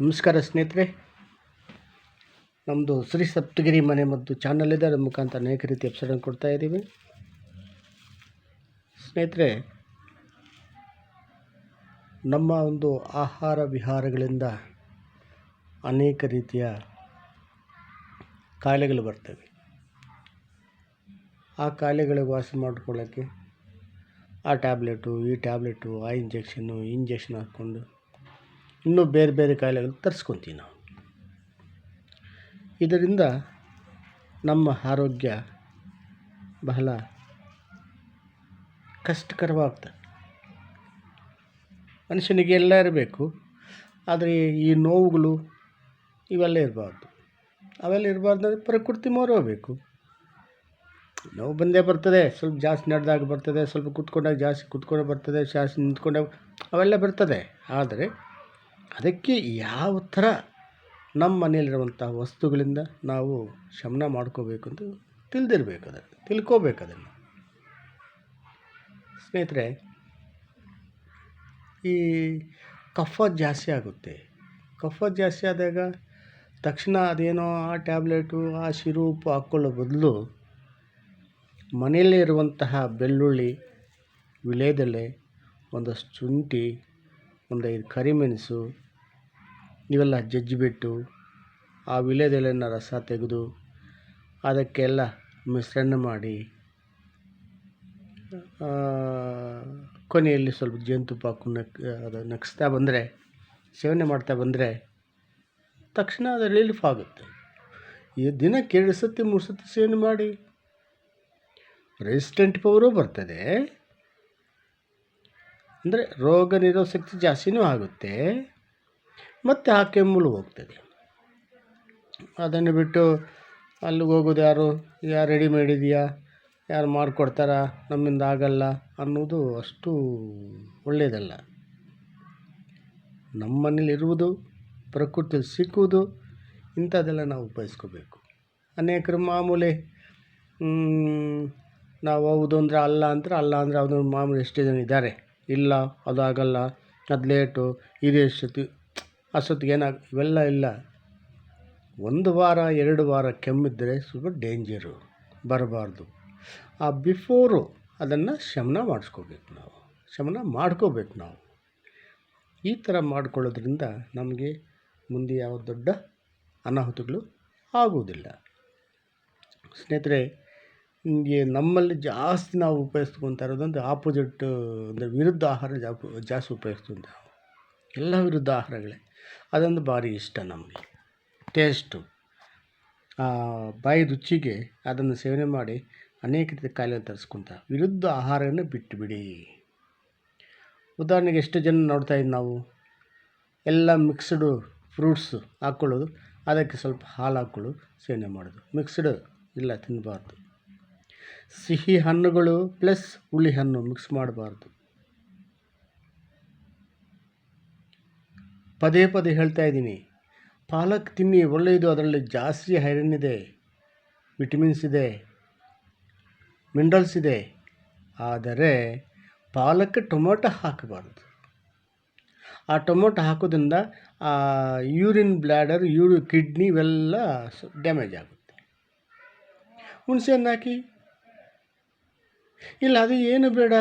ನಮಸ್ಕಾರ ಸ್ನೇಹಿತರೆ. ನಮ್ಮದು ಶ್ರೀ ಸಪ್ತಗಿರಿ ಮನೆ ಮತ್ತು ಚಾನಲ್ ಇದೆ. ಅದರ ಮುಖಾಂತರ ಅನೇಕ ರೀತಿ ಎಪಿಸೋಡನ್ನು ಕೊಡ್ತಾ ಇದ್ದೀವಿ. ಸ್ನೇಹಿತರೆ, ನಮ್ಮ ಒಂದು ಆಹಾರ ವಿಹಾರಗಳಿಂದ ಅನೇಕ ರೀತಿಯ ಕಾಯಿಲೆಗಳು ಬರ್ತವೆ. ಆ ಕಾಯಿಲೆಗಳಿಗೆ ವಾಸಿ ಮಾಡಿಕೊಳ್ಳೋಕ್ಕೆ ಆ ಟ್ಯಾಬ್ಲೆಟು, ಈ ಟ್ಯಾಬ್ಲೆಟು, ಆ ಇಂಜೆಕ್ಷನ್ನು ಇಂಜೆಕ್ಷನ್ ಹಾಕ್ಕೊಂಡು ಇನ್ನೂ ಬೇರೆ ಬೇರೆ ಕಾಯಿಲೆಗಳು ತರಿಸ್ಕೊತೀವಿ ನಾವು. ಇದರಿಂದ ನಮ್ಮ ಆರೋಗ್ಯ ಬಹಳ ಕಷ್ಟಕರವಾಗ್ತದೆ. ಮನುಷ್ಯನಿಗೆ ಎಲ್ಲ ಇರಬೇಕು, ಆದರೆ ಈ ನೋವುಗಳು ಇವೆಲ್ಲ ಇರಬಾರ್ದು. ಅವೆಲ್ಲ ಇರಬಾರ್ದು ಅಂದರೆ ಪ್ರಕೃತಿ ಹೋಗಬೇಕು ನೋವು ಬಂದೇ ಬರ್ತದೆ, ಸ್ವಲ್ಪ ಜಾಸ್ತಿ ನಡೆದಾಗ ಬರ್ತದೆ, ಸ್ವಲ್ಪ ಕೂತ್ಕೊಂಡಾಗ ಜಾಸ್ತಿ ಕೂತ್ಕೊಂಡು ಬರ್ತದೆ, ಜಾಸ್ತಿ ನಿಂತ್ಕೊಂಡಾಗ ಅವೆಲ್ಲ ಬರ್ತದೆ. ಆದರೆ ಅದಕ್ಕೆ ಯಾವ ಥರ ನಮ್ಮ ಮನೆಯಲ್ಲಿರುವಂಥ ವಸ್ತುಗಳಿಂದ ನಾವು ಶಮನ ಮಾಡ್ಕೋಬೇಕು ಅಂತ ತಿಳಿದಿರ್ಬೇಕು ಅದನ್ನು, ತಿಳ್ಕೋಬೇಕು ಅದನ್ನು. ಸ್ನೇಹಿತರೆ, ಈ ಕಫ ಜಾಸ್ತಿ ಆಗುತ್ತೆ. ಕಫ ಜಾಸ್ತಿ ಆದಾಗ ತಕ್ಷಣ ಅದೇನೋ ಆ ಟ್ಯಾಬ್ಲೆಟು, ಆ ಸಿರೂಪು ಹಾಕ್ಕೊಳ್ಳೋ ಬದಲು ಮನೆಯಲ್ಲೇ ಇರುವಂತಹ ಬೆಳ್ಳುಳ್ಳಿ ವಿಳೆದೆಲೆ ಒಂದಷ್ಟು ಶುಂಠಿ ಒಂದೈದು ಕರಿಮೆಣಸು ಇವೆಲ್ಲ ಜಜ್ಜಿಬಿಟ್ಟು ಆ ವಿಳೆದೆಲೆನ ರಸ ತೆಗೆದು ಅದಕ್ಕೆಲ್ಲ ಮಿಶ್ರಣ ಮಾಡಿ ಕೊನೆಯಲ್ಲಿ ಸ್ವಲ್ಪ ಜೇನುತುಪ್ಪ ಹಾಕು ನಕ್, ಅದು ನಗಿಸ್ತಾ ಬಂದರೆ, ಸೇವನೆ ಮಾಡ್ತಾ ಬಂದರೆ ತಕ್ಷಣ ಅದು ರಿಲೀಫ್ ಆಗುತ್ತೆ. ಈ ದಿನಕ್ಕೆ ಎರಡು ಸತಿ, ಮೂರು ಸತಿ ಸೇವನೆ ಮಾಡಿ ರೆಸಿಸ್ಟೆಂಟ್ ಪವರು ಬರ್ತದೆ. ಅಂದರೆ ರೋಗ ನಿರೋಧಕ ಶಕ್ತಿ ಜಾಸ್ತಿನೂ ಆಗುತ್ತೆ, ಮತ್ತು ಆ ಕೆಮ್ಮುಲು ಹೋಗ್ತದೆ. ಅದನ್ನು ಬಿಟ್ಟು ಅಲ್ಲಿಗೆ ಹೋಗೋದು ಯಾರು? ಯಾರು ರೆಡಿಮೇಡ್ ಇದೆಯಾ? ಯಾರು ಮಾಡಿಕೊಡ್ತಾರ ನಮ್ಮಿಂದ ಆಗಲ್ಲ ಅನ್ನೋದು ಅಷ್ಟು ಒಳ್ಳೆಯದಲ್ಲ. ನಮ್ಮ ಮನೇಲಿರುವುದು ಪ್ರಕೃತಿಯಲ್ಲಿ ಸಿಕ್ಕುವುದು, ಇಂಥದ್ದೆಲ್ಲ ನಾವು ಉಪಯೋಗಿಸ್ಕೋಬೇಕು. ಅನೇಕರು ಮಾಮೂಲಿ ನಾವು ಹೌದು ಅಂದರೆ ಅಲ್ಲ ಅಂದ್ರೆ ಅಲ್ಲ ಅಂದರೆ ಅದೊಂದು ಮಾಮೂಲಿ ಎಷ್ಟು ಜನ ಇದ್ದಾರೆ. ಇಲ್ಲ ಅದು ಆಗಲ್ಲ ಅದು ಲೇಟು ಇದು ಎಷ್ಟೊತ್ತಿ ಅಷ್ಟೊತ್ತಿಗೆ ಏನಾಗ, ಇವೆಲ್ಲ ಇಲ್ಲ. ಒಂದು ವಾರ, ಎರಡು ವಾರ ಕೆಮ್ಮಿದ್ದರೆ ಸ್ವಲ್ಪ ಡೇಂಜರು, ಬರಬಾರ್ದು. ಆ ಬಿಫೋರು ಅದನ್ನು ಶಮನ ಮಾಡಿಸ್ಕೋಬೇಕು ನಾವು. ಶಮನ ಮಾಡ್ಕೋಬೇಕು ನಾವು. ಈ ಥರ ಮಾಡ್ಕೊಳ್ಳೋದ್ರಿಂದ ನಮಗೆ ಮುಂದೆ ಯಾವ ದೊಡ್ಡ ಅನಾಹುತಗಳು ಆಗುವುದಿಲ್ಲ. ಸ್ನೇಹಿತರೆ ನಿಮಗೆ ನಮ್ಮಲ್ಲಿ ಜಾಸ್ತಿ ನಾವು ಉಪಯೋಗಿಸ್ಕೊತಾ ಇರೋದಂದ್ರೆ ಆಪೋಸಿಟ್ ಅಂದರೆ ವಿರುದ್ಧ ಆಹಾರ ಜಾಸ್ತಿ ಉಪಯೋಗಿಸ್ತೀವಿ ನಾವು ಎಲ್ಲ ವಿರುದ್ಧ ಆಹಾರಗಳೇ. ಅದೊಂದು ಭಾರಿ ಇಷ್ಟ ನಮಗೆ. ಟೇಸ್ಟು ಬಾಯಿ ರುಚಿಗೆ ಅದನ್ನು ಸೇವನೆ ಮಾಡಿ ಅನೇಕ ರೀತಿಯ ಕಾಯಿಲೆ ತರಿಸ್ಕೊಂತ, ವಿರುದ್ಧ ಆಹಾರವನ್ನು ಬಿಟ್ಟುಬಿಡಿ ಉದಾಹರಣೆಗೆ ಎಷ್ಟು ಜನ ನೋಡ್ತಾ ಇದ್ದು ನಾವು? ಎಲ್ಲ ಮಿಕ್ಸ್ಡು ಫ್ರೂಟ್ಸು ಹಾಕ್ಕೊಳ್ಳೋದು ಅದಕ್ಕೆ ಸ್ವಲ್ಪ ಹಾಲು ಹಾಕ್ಕೊಳ್ಳೋದು ಸೇವನೆ ಮಾಡೋದು. ಮಿಕ್ಸ್ಡ್ ಇಲ್ಲ ತಿನ್ನಬಾರ್ದು ಸಿಹಿ ಹಣ್ಣುಗಳು ಪ್ಲಸ್ ಹುಳಿ ಹಣ್ಣು ಮಿಕ್ಸ್ ಮಾಡಬಾರ್ದು. ಪದೇ ಪದೇ ಹೇಳ್ತಾ ಇದ್ದೀನಿ. ಪಾಲಕ್ ತಿನ್ನಿ, ಒಳ್ಳೆಯದು, ಅದರಲ್ಲಿ ಜಾಸ್ತಿ ಐರನ್ ಇದೆ ವಿಟಮಿನ್ಸ್ ಇದೆ ಮಿನರಲ್ಸ್ ಇದೆ. ಆದರೆ ಪಾಲಕ್ ಟೊಮೊಟೊ ಹಾಕಬಾರ್ದು. ಆ ಟೊಮೊಟೊ ಹಾಕೋದ್ರಿಂದ ಆ ಯೂರಿನ್ ಬ್ಲ್ಯಾಡರ್ ಯೂರಿ ಕಿಡ್ನಿ ಇವೆಲ್ಲ ಡ್ಯಾಮೇಜ್ ಆಗುತ್ತೆ. ಹುಣಸೆಹಣ್ಣು ಹಾಕಿ ಇಲ್ಲ, ಅದು ಏನು ಬೇಡ.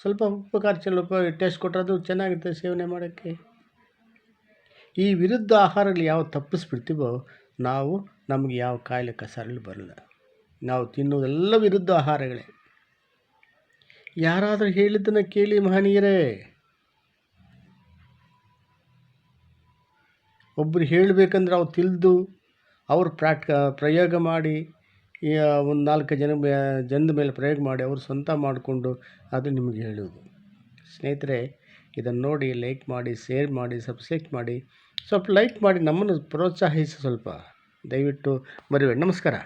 ಸ್ವಲ್ಪ ಉಪ್ಪು ಖಾರ ಸ್ವಲ್ಪ ಟೇಸ್ಟ್ ಕೊಟ್ಟರೆ ಅದು ಚೆನ್ನಾಗಿರುತ್ತೆ ಸೇವನೆ ಮಾಡೋಕ್ಕೆ. ಈ ವಿರುದ್ಧ ಆಹಾರಗಳು ಯಾವ ತಪ್ಪಿಸ್ಬಿಡ್ತೀವೋ, ನಾವು ನಮಗೆ ಯಾವ ಕಾಯಿಲೆ ಕಸರಲು ಬರಲ್ಲ. ನಾವು ತಿನ್ನೋದೆಲ್ಲ ವಿರುದ್ಧ ಆಹಾರಗಳೇ. ಯಾರಾದರೂ ಹೇಳಿದ್ದನ್ನು ಕೇಳಿ ಮಹನೀಯರೇ. ಒಬ್ಬರು ಹೇಳಬೇಕಂದ್ರೆ ಅವ್ರು ತಿಳಿದು, ಅವ್ರು ಪ್ರಾಟ್ ಪ್ರಯೋಗ ಮಾಡಿ ಒಂದು ನಾಲ್ಕು ಜನ ಜನದ ಮೇಲೆ ಪ್ರಯೋಗ ಮಾಡಿ ಅವರು ಸ್ವಂತ ಮಾಡಿಕೊಂಡು ಅದು ನಿಮಗೆ ಹೇಳುವುದು. ಸ್ನೇಹಿತರೆ, ಇದನ್ನು ನೋಡಿ ಲೈಕ್ ಮಾಡಿ ಶೇರ್ ಮಾಡಿ ಸಬ್ಸ್ಕ್ರೈಬ್ ಮಾಡಿ, ಸ್ವಲ್ಪ ಲೈಕ್ ಮಾಡಿ ನಮ್ಮನ್ನು ಪ್ರೋತ್ಸಾಹಿಸಿ ಸ್ವಲ್ಪ. ದಯವಿಟ್ಟು ಮರಿಬೇಡಿ ನಮಸ್ಕಾರ.